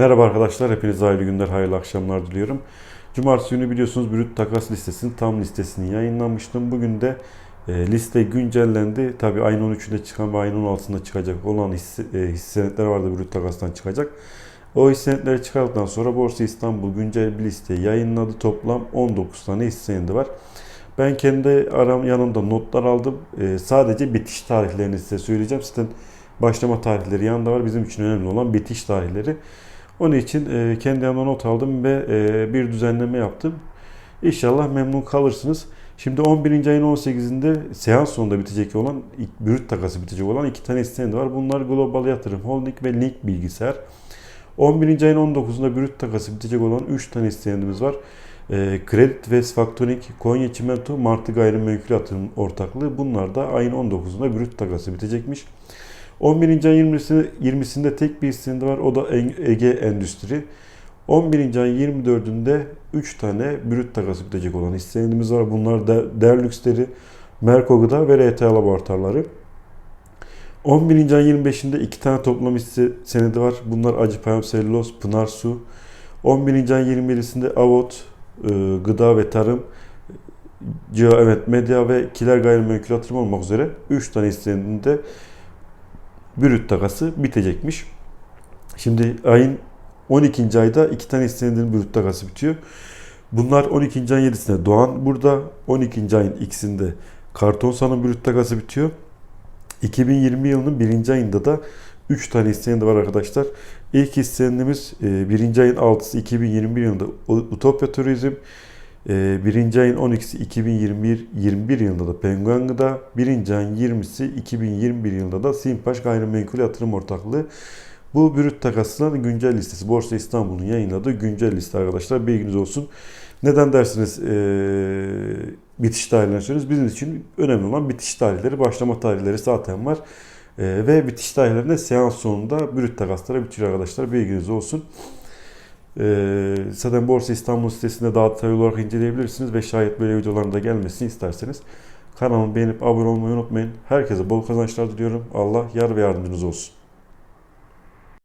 Merhaba arkadaşlar, hepinize hayırlı günler, hayırlı akşamlar diliyorum. Cumartesi günü biliyorsunuz brüt takas listesinin tam listesini yayınlamıştım. Bugün de e, liste güncellendi. Tabi ayın 13'ünde çıkan ve ayın 16'sında çıkacak olan hisse, e, hisse senetleri vardı brüt takastan çıkacak. O hisse senetleri çıkardıktan sonra Borsa İstanbul güncel bir listeyi yayınladı. Toplam 19 tane hisse senedi var. Ben kendi aram yanında notlar aldım. E, sadece bitiş tarihlerini size söyleyeceğim. Zaten başlama tarihleri yanında var. Bizim için önemli olan bitiş tarihleri. Onun için e, kendi yanıma not aldım ve e, bir düzenleme yaptım. İnşallah memnun kalırsınız. Şimdi 11. ayın 18'inde seans sonunda bitecek olan, brüt takası bitecek olan iki tane isteğim var. Bunlar Global Yatırım Holding ve Link Bilgisayar. 11. ayın 19'unda brüt takası bitecek olan 3 tane isteğimiz var. E, Credit West Factoring, Konya Çimento, Martı Gayrimenkul Yatırım Ortaklığı. Bunlar da ayın 19'unda brüt takası bitecekmiş. 11. ayın 20'sinde, 20'sinde tek bir hissinde var. O da Ege Endüstri. 11. ayın 24'ünde 3 tane brüt takası bitecek olan hisselerimiz var. Bunlar da Derlüksleri, Merko Gıda ve RT Laboratuvarları. 11. ayın 25'inde 2 tane toplam hisse senedi var. Bunlar Acıpayam Selüloz, Pınar Su. 11. ayın 27'sinde Avot, e, Gıda ve Tarım, Cia, evet Medya ve Kiler Gayrimenkul Yatırım olmak üzere 3 tane hissenin brüt takası bitecekmiş. Şimdi ayın 12. ayda iki tane hissenin brüt takası bitiyor. Bunlar 12. ayın 7'sinde Doğan burada, 12. ayın ikisinde Kartonsan'ın brüt takası bitiyor. 2020 yılının 1. ayında da 3 tane hissenin de var arkadaşlar. İlk hissenimiz 1. ayın 6'sı 2021 yılında Utopya Turizm, birinci ayın 12'si 2021 21 yılında da Penguen Gıda, birinci ayın 20'si 2021 yılında da Simpaş Gayrimenkul Yatırım Ortaklığı. Bu brüt takasının güncel listesi. Borsa İstanbul'un yayınladığı güncel liste arkadaşlar. Bilginiz olsun. Neden dersiniz ee, bitiş tarihlerini söylüyoruz. Bizim için önemli olan bitiş tarihleri, başlama tarihleri zaten var. E, ve bitiş tarihlerinde seans sonunda brüt takaslara bitiyor arkadaşlar. Bilginiz olsun. Ee, zaten Borsa İstanbul sitesinde daha detaylı olarak inceleyebilirsiniz ve şayet böyle videoların da gelmesini isterseniz kanalımı beğenip abone olmayı unutmayın. Herkese bol kazançlar diliyorum. Allah yar ve yardımcınız olsun.